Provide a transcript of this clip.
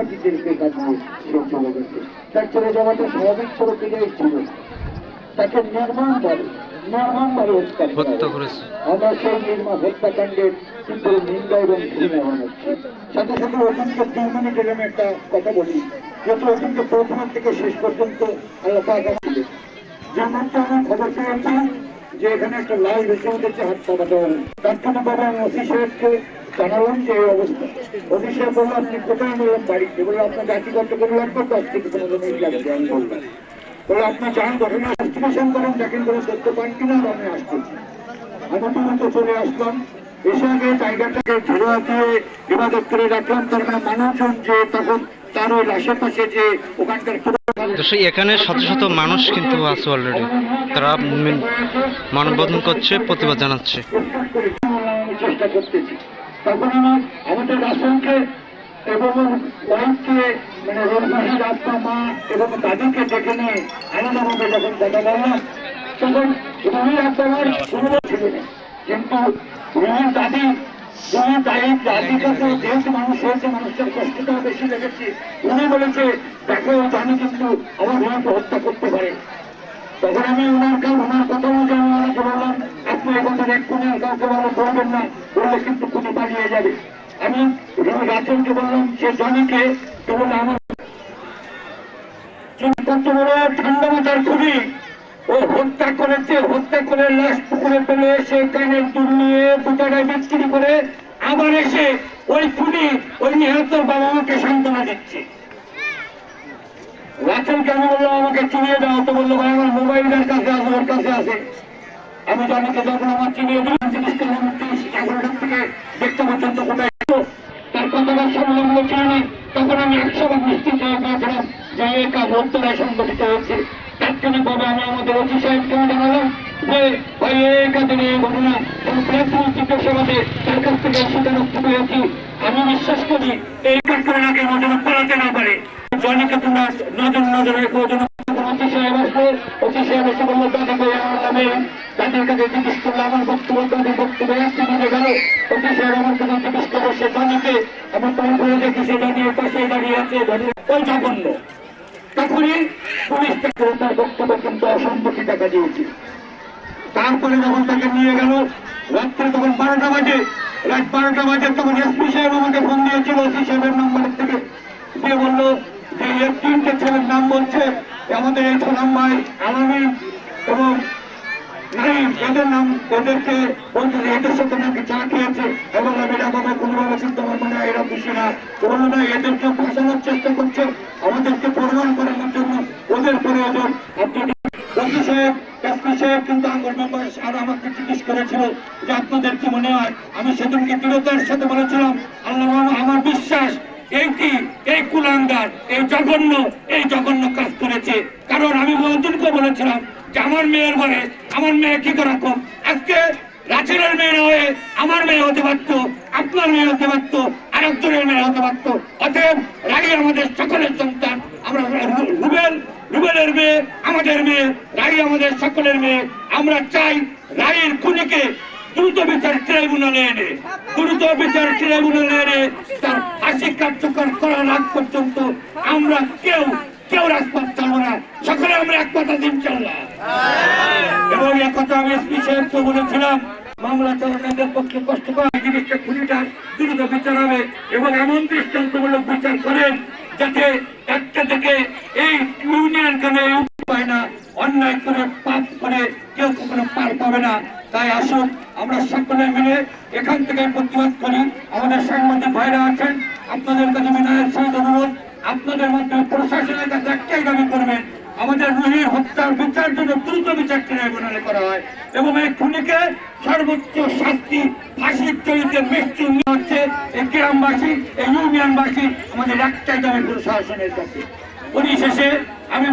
পার্টিদেরকে কাছে সে চলে গেছে তার চলে যাওয়াটা স্বাভাবিক প্রক্রিয়াই ছিল তাকে নির্মাণ ভাবে নির্মাণ ভাবে হত্যা। করেছে। আমরা সেই নির্মা হত্যাকাণ্ডের তীব্র নিন্দা এবং ঘৃণা জানাচ্ছি। সাথে সাথে অতীনকে দুই মিনিটের আমি একটা কথা বলি যেহেতু প্রথম থেকে শেষ পর্যন্ত আল্লাহ পাক আমাদের যে মাত্র আমি খবর পেয়েছি যে এখানে একটা লাল ভেসে উঠেছে হত্যা কাটা তাৎক্ষণিকভাবে আমি ওসি জানালাম যে অবস্থা সাহেব বলল আপনি কোথায় বললাম বাড়িতে বলল আপনার জাতিগত কোনো লাগবে দশ থেকে পনেরো মিনিট লাগবে আমি বললাম বলে আপনি যান ঘটনা ইনভেস্টিগেশন করেন দেখেন কোনো তথ্য পান কিনা আমি আসতেছি আমি তুরন্ত চলে আসলাম এসে আগে জায়গাটাকে ঘেরা দিয়ে ইবাদত করে রাখলাম তার মানে মানুষজন যে তখন তার ওই আশেপাশে যে ওখানকার তো এখানে শত শত মানুষ কিন্তু আছে অলরেডি তারা মানববন্ধন করছে, প্রতিবাদ জানাচ্ছে। চেষ্টা করতেছি। তখন আমি আমাদের রাসনকে এবং ওয়াইফকে মানে রোজমাহির আত্মা মা এবং দাদিকে ডেকে নিয়ে আলাদাভাবে যখন কথা বললাম তখন রুহির আত্মার কোনো ছিল না কিন্তু রুহির দাদি রুহি দায়ী দাদির কাছে যেহেতু মানুষ হয়েছে মানুষের কষ্টটা বেশি লেগেছে উনি বলেছে, দেখো, জানি কিন্তু আমার রুহিকে হত্যা করতে পারে। তখন আমি ওনার কাল ওনার কথা বললাম এই কথাটা এক্ষুনি কাউকে ভালো বলবেন না বললে কিন্তু খুনি পালিয়ে যাবে। আমি রাজনকে বললাম, সে জনিকে তো বললে আমার ঠান্ডা মাথার খুবই। ও হত্যা করেছে, হত্যা করে লাশ পুকুরে এসে কানের নিয়ে বিক্রি করে আবার এসে ওই খুনি, ওই নিহত বাবা মাকে সান্ত্বনা দিচ্ছে। রাসেলকে আমি বললাম আমাকে চিনিয়ে দাও? তো বলল, ভাই, আমার মোবাইলের কাছে আছে, ওর কাছে আছে। আমি জানিকে যখন আমার চিনিয়ে দিলাম জিনিসটা এগারোটার থেকে দেখতে পর্যন্ত কোথায় ছিল তার কথাটা সামনে আমরা চিনি তখন আমি একশো ভাগ নিশ্চিত হয়ে গিয়েছিলাম যে এই কাজ সংগঠিত হয়েছে তাৎক্ষণিকভাবে আমি আমাদের অফিস সাহেবকে জানালাম যে, ভাই, এই কাজের ঘটনা এবং প্রাথমিক জিজ্ঞাসাবাদে তার কাছ থেকে স্বীকারোক্তি পেয়েছি। আমি বিশ্বাস করি, এই কাজ আগে ও যেন পালাতে না পারে। জনিকে তোমরা নজর নজর রেখো কাছে জিজ্ঞেস করল আমার বক্তব্য বক্তব্য সাহেব আমার কাছে জিজ্ঞেস তখন বলে দেখি সে দাঁড়িয়ে পাশে দাঁড়িয়ে আছে তখনই পুলিশ থেকে তার বক্তব্য কিন্তু অসম্পত্তি টাকা দিয়েছে। তারপরে যখন তাকে নিয়ে গেল, রাত্রে তখন বারোটা বাজে। রাত বারোটা বাজে তখন এসপি সাহেব আমাকে ফোন দিয়েছিল ওসি সাহেবের নাম্বারের থেকে। দিয়ে বলল যে তিনটে ছেলের নাম বলছে, আমাদের এই ছোলাম ভাই এবং নাইম এদের বলছে যে এদের সাথে নাকি চা খেয়েছে? এবং আমি এরকম কোনোভাবে আমার মনে হয় এরা খুশি না। বলল না এদেরকে ফাঁসানোর চেষ্টা করছে, আমাদেরকে প্রমাণ করানোর জন্য। ওদের প্রয়োজন। আপনাদের কি বলেছিলাম আমার বিশ্বাস এইটি এই কুলাঙ্গার, এই জঘন্য এই জঘন্য কাজ করেছে। কারণ আমি বহুদিনকে বলেছিলাম আমার মেয়ের বয়স আমার মেয়ে কি করে কম? আজকে রাজের মেয়ে হয়ে আমার মেয়ে হতে পারতো, আপনার মেয়ে হতে পারতো, আরেকজনের মেয়ে হতে পারতো। অতএব রাগি আমাদের সকলের সন্তান, আমরা রুবেল, রুবেলের মেয়ে, আমাদের মেয়ে রাই আমাদের সকলের মেয়ে। আমরা চাই রায়ের খুনিকে দ্রুত বিচার ট্রাইব্যুনালে এনে, দ্রুত বিচার ট্রাইব্যুনালে এনে তার ফাঁসি কার্যকর করার আগ পর্যন্ত আমরা কেউ কেউ রাজপথ চালবো না। সকলে আমরা এক কথা দিন চাল্লাহ এবং এক কথা আমি এসপি সাহেবকে বলেছিলাম, মামলা চালানোদের পক্ষে কষ্টকর জিনিসটা খুনিটা দ্রুত বিচার হবে এবং এমন দৃষ্টান্তমূলক বিচার করেন যাতে একটা থেকে এই ইউনিয়ন কেন উপায় না, অন্যায় করে, পাপ করে কেউ কখনো পার পাবে না। তাই আসুন, আমরা সকলে মিলে এখান থেকে প্রতিবাদ করি। আমাদের সাংবাদিক ভাইরা আছেন, আপনাদের কাছে বিনয়ের সহিত অনুরোধ। আপনাদের মাধ্যমে প্রশাসনের কাছে একটাই দাবি করবেন, আমাদের রুহির হত্যার বিচার জন্য দ্রুত বিচার ট্রাইব্যুনালে করা হয় এবং এই খুনিকে সর্বোচ্চ শাস্তি, ফাঁসির চরিত্রে মৃত্যু হচ্ছে এই গ্রামবাসী, এই ইউনিয়নবাসী, আমাদের একটাই দাবি প্রশাসনের কাছে। পরিশেষে আমি